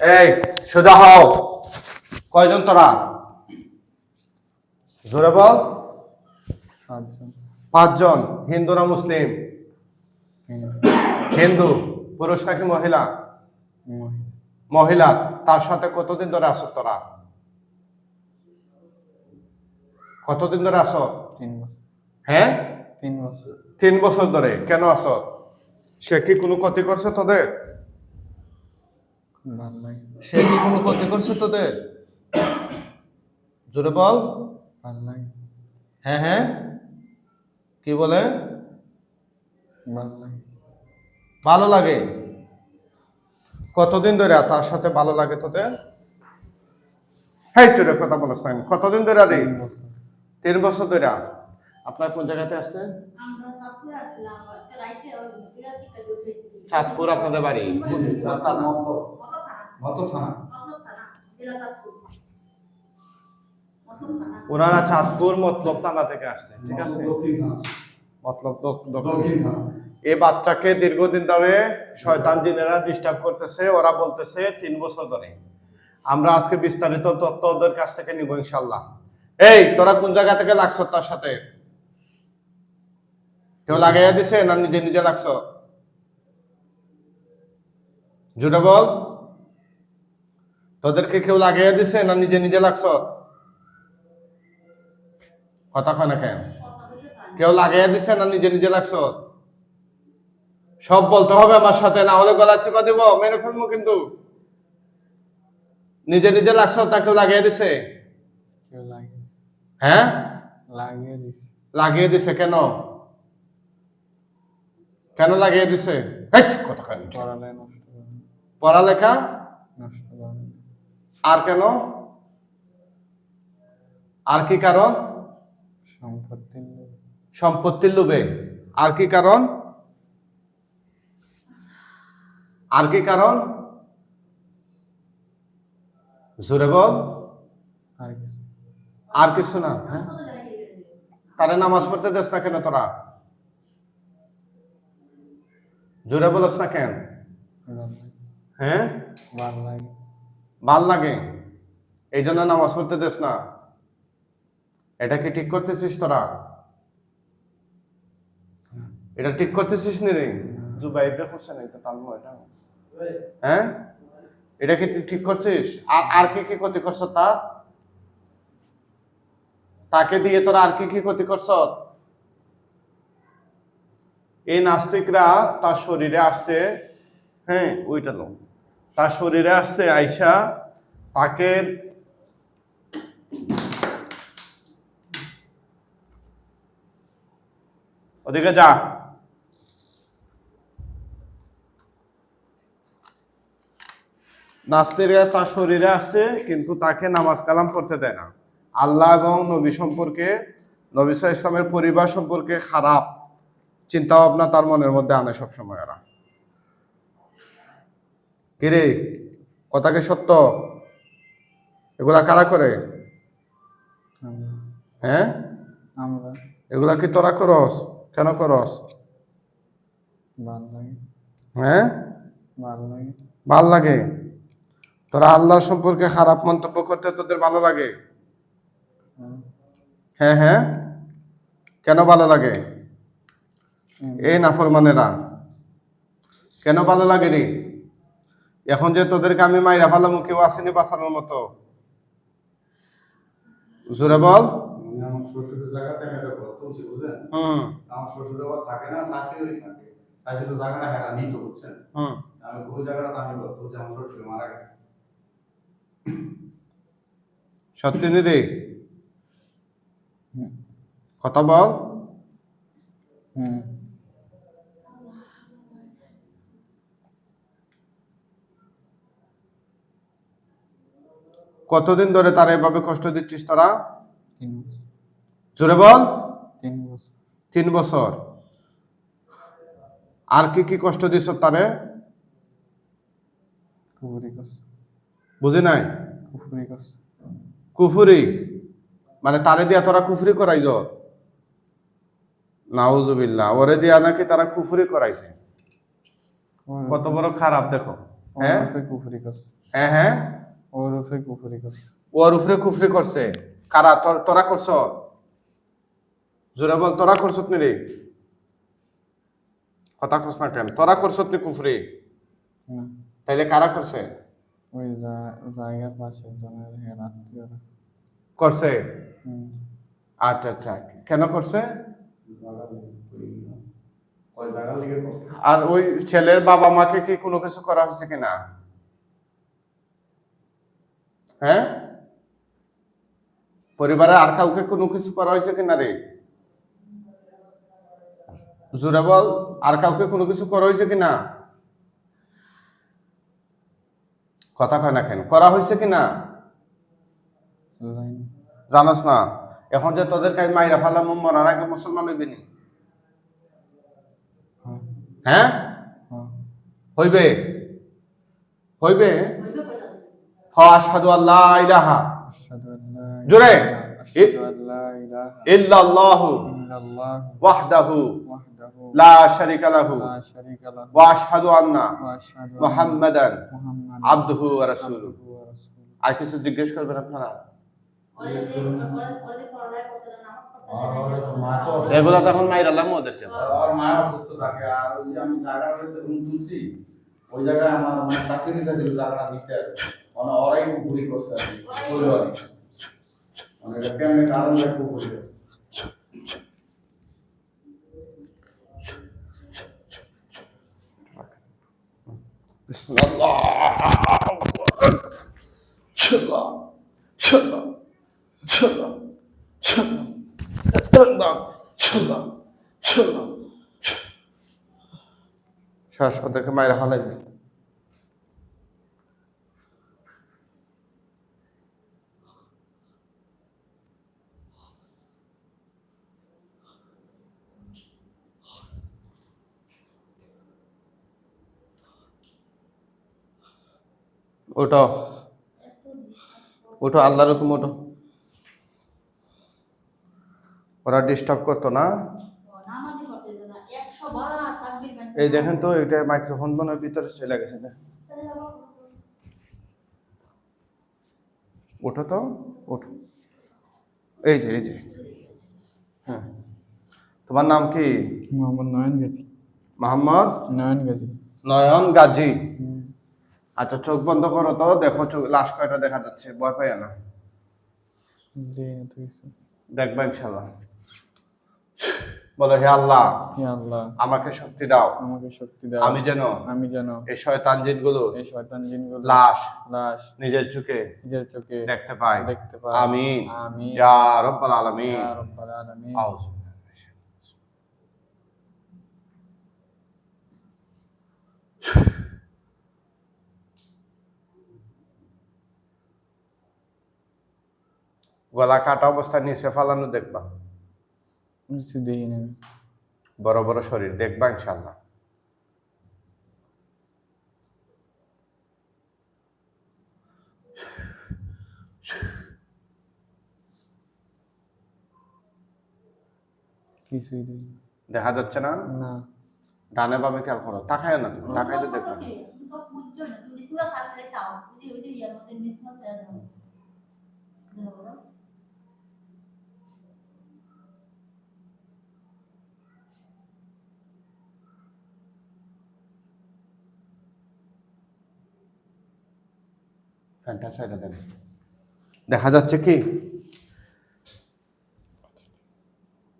এই সোজা হও। কয়জন তোরা? জোরে বল। পাঁচজন হিন্দু না মুসলিম? হিন্দু পুরুষ নাকি মহিলা? মহিলা। তার সাথে কতদিন ধরে আসো তোরা? কতদিন ধরে আসো তিন বছর। হ্যাঁ? তিন বছর। তিন বছর ধরে। কেন আসো সে কি কোনো ক্ষতি করছে তোদের? সে কি কোনো ক্ষতি করছে তোদের? জোরে বল। ভালো লাগে হ্যাঁ হ্যাঁ। কি বলে? ভালো লাগে ভালো লাগে। কতদিন ধরে তার সাথে ভালো লাগে তোদের? হ্যাঁ চলে কথা বলছ না। কতদিন ধরে রে তিন বছর। তিন বছর ধরে আপনার কোন জায়গাতে আসছেন দিয়েছে চাঁদপুর আপনাদের বাড়ি? মতলব থানা মতলব থানা জেলা চাঁদপুর মতলব থানা ওনারা চাঁদপুর মতলব থানা থেকে আসছে ঠিক আছে মতলব এই বাচ্চাকে দীর্ঘদিন ধরে শয়তান জিনেরা ডিস্টার্ব করতেছে ওরা বলতেছে তিন বছর ধরে। আমরা আজকে বিস্তারিত তথ্য ওদের কাছ থেকে নিব ইনশাল্লাহ এই তোরা কোন জায়গা থেকে লাগছ তার সাথে? কেউ লাগাইয়া দিছে না নিজে নিজে লাগছ? জুড়ে বল। তোদেরকে কেউ লাগাইয়া দিছে না নিজে নিজে লাগছ? কথা কয় না কেন? কেউ লাগাইয়া দিছে না নিজে নিজে লাগছ? সব বলতে হবে আমার সাথে না হলে গলা চিপা দিব মেরে ফেলব কিন্তু। নিজে নিজে লাগছ তা কেউ লাগিয়ে দিছে? হ্যাঁ? লাগিয়ে দিছে। লাগিয়ে দিছে কেন? কেন লাগিয়ে দিছে? পড়ালেখা? নষ্ট। আর কেন? আর কি কারণ? সম্পত্তি লোভ, সম্পত্তির লোভে। আর কি কারণ? আর কি কারণ? জোরে বল। আর কিছু। না হ্যাঁ? তারে নামাজ পড়তে দেশ না কেন তোরা? জোরে বলস না কেন? হ্যাঁ? ভালো লাগে। লাগে। এই জন্য নামাজ পড়তে দেস না। এটা কি ঠিক করতেছিস তোরা? এটা ঠিক করতেছিস নি রে? করছে না এটা তালমো এটা। হ্যাঁ? এটা কি তুই ঠিক করছিস? আর আর কি কি ক্ষতি করছ তার তাকে দিয়ে তোরা আর কি কি ক্ষতি করছ? এই নাস্তিকরা তার শরীরে আসছে হ্যাঁ ওইটা লো তার শরীরে আসছে আইসা তাকে ওদিকে যা। নাস্তিরা তার শরীরে আসছে, কিন্তু তাকে নামাজ কালাম পড়তে দেয় না। আল্লাহ এবং নবী সম্পর্কে, নবী সাল্লাল্লাহু ইসলামের পরিবার সম্পর্কে খারাপ চিন্তা ভাবনা তার মনের মধ্যে আনে সবসময় এরা। কিরে কথা কি সত্য? এগুলা কারা করে? হ্যাঁ? আমরা। এগুলা কি তোরা করস? কেন করস? ভালো লাগে। হ্যাঁ? ভালো লাগে। ভালো লাগে? তোরা আল্লাহ সম্পর্কে খারাপ মন্তব্য করতে তোদের ভালো লাগে? হ্যাঁ হ্যাঁ? কেন ভালো লাগে? এই নাফরমানেরা। কেন ভালো লাগে রে? এখন যে তোদেরকে আমি মাইরা ফেলাম কেউ আসেনি বাঁচানোর মতো। জোরে বল। আমার শ্বশুরের জায়গাতে আমি একটা ঘর তুলছি বুঝলেন? হুম। আমার শ্বশুর আবার থাকে না শাশুড়ি থাকে। শাশুড়ি জায়গাটা হেরা নিত বুঝছেন? হুম। আমি ওই জায়গাটা আমি ঘর তুলছি আমার শ্বশুর মারা গেছে। সত্যি রে হুম। কথা বল। হুম। কতদিন ধরে তারা এভাবে কষ্ট দিচ্ছিস তোরা? জোরে বল। তিন বছর। আর কি কি কষ্ট দিছ তারে? বুঝি নাই? কুফুরি মানে তারে দিয়া তোরা কুফুরি করাইছ? নাউজুবিল্লাহ ওরে দিয়া নাকি তারা কুফুরি করাইছে? কত বড় খারাপ দেখো হ্যাঁ? কুফরি করছে হ্যাঁ? ওরফে কুফরি করছে। ওর উপরে কুফরি করছে? কারা? তোরা করছ? জোরে বল তোরা নি রে? কথা করছ না কেন? তোরা নি কুফরি? তাইলে কারা করছে? ওই জায়গার পাশে জনের হের আত্মীয়রা। করছে? হুম। আচ্ছা আচ্ছা। কেন করছে? আর ওই ছেলের বাবা মাকে কি কোনো কিছু করা হয়েছে কিনা? হ্যাঁ? পরিবারে আর কাউকে কোনো কিছু করা হয়েছে কিনা রে? জোরে বল আর কাউকে কোনো কিছু করা হয়েছে কিনা? কথা কয় না কেন? করা হয়েছে কিনা? জানি জানোস না এখন যে তোদের কাছে মাইরা ফালাম মরার আগে মুসলমান হইবে নি? হ্যাঁ। হ্যাঁ? হ্যাঁ। হইবে? হইবে? হইবে কইতাছে ফাশহাদু আল্লা ইলাহা। জোরে। ইলাহা- আশহাদু আল্লা ইলাহা। ইল্লাল্লাহু। ওয়াহদাহু। লা শারিকা লাহু। ওয়া আশহাদু আন্না আশহাদু মুহাম্মাদান আবদুহু ওয়া রাসূলুহু। আর কিছু জিজ্ঞেস করবেন আপনারা? এগুলো তখন মাইরালাম ওদেরকে আর মা অসুস্থ থাকে আর ওই যে আমি জায়গাটা রুম তুলছি ওই জায়গায় আমার মানে চাকরি নিতে ছিল জায়গাটা নিতে মানে ওরাই ঘুরি করছে কি। মানে এটা কেমনে কারণ দেখব ওদেরকে মাইরা ফেলাই যায় ওটো ওটো আল্লাহর হুকুম ওটো ওরা ডিস্টার্ব করতো না। ও নামাজই পড়তে দেয় না, 100 বার তাকবীর বাঁধতে এই দেখেন তো এটা মাইক্রোফোন মনে ভিতরে চলে গেছে দেখ। ওঠো তো ওঠো। এই যে এই যে। হ্যাঁ। তোমার নাম কি? মোহাম্মদ নয়ন গাজী মোহাম্মদ নয়ন গাজী নয়ন গাজী। আচ্ছা চোখ বন্ধ করো তো দেখো চোখ লাশ কয়টা দেখা যাচ্ছে ভয় পাই না। দেখবা ইনশাল্লাহ বলো হে আল্লাহ হে আল্লাহ। আমাকে শক্তি দাও। আমাকে শক্তি দাও। আমি যেন আমি যেন এই শয়তান জিনগুলো এই শয়তান জিনগুলো লাশ লাশ নিজের চোখে নিজের চোখে দেখতে পাই দেখতে পাই আমিন। আমিন। ইয়া রব্বাল আলামিন। ইয়া রাব্বাল আলামিন। আউযু গলা কাটা অবস্থা নিচে ফালানো দেখবা। বড় বড় শরীর দেখবা ইনশাল্লাহ কিছুই দেখা যাচ্ছে না না ডানে বামে খেয়াল করো তাকায় না তুমি তাকাইলে দেখবা না। তুমি সব বুঝছ না তুমি নিচুয়া থাকলে চাও যদি ওই যে ইয়ার মধ্যে নিচুয়া ছেড়ে দাও দেখো ফ্যানটা সাইডে দেন দেখা যাচ্ছে কি?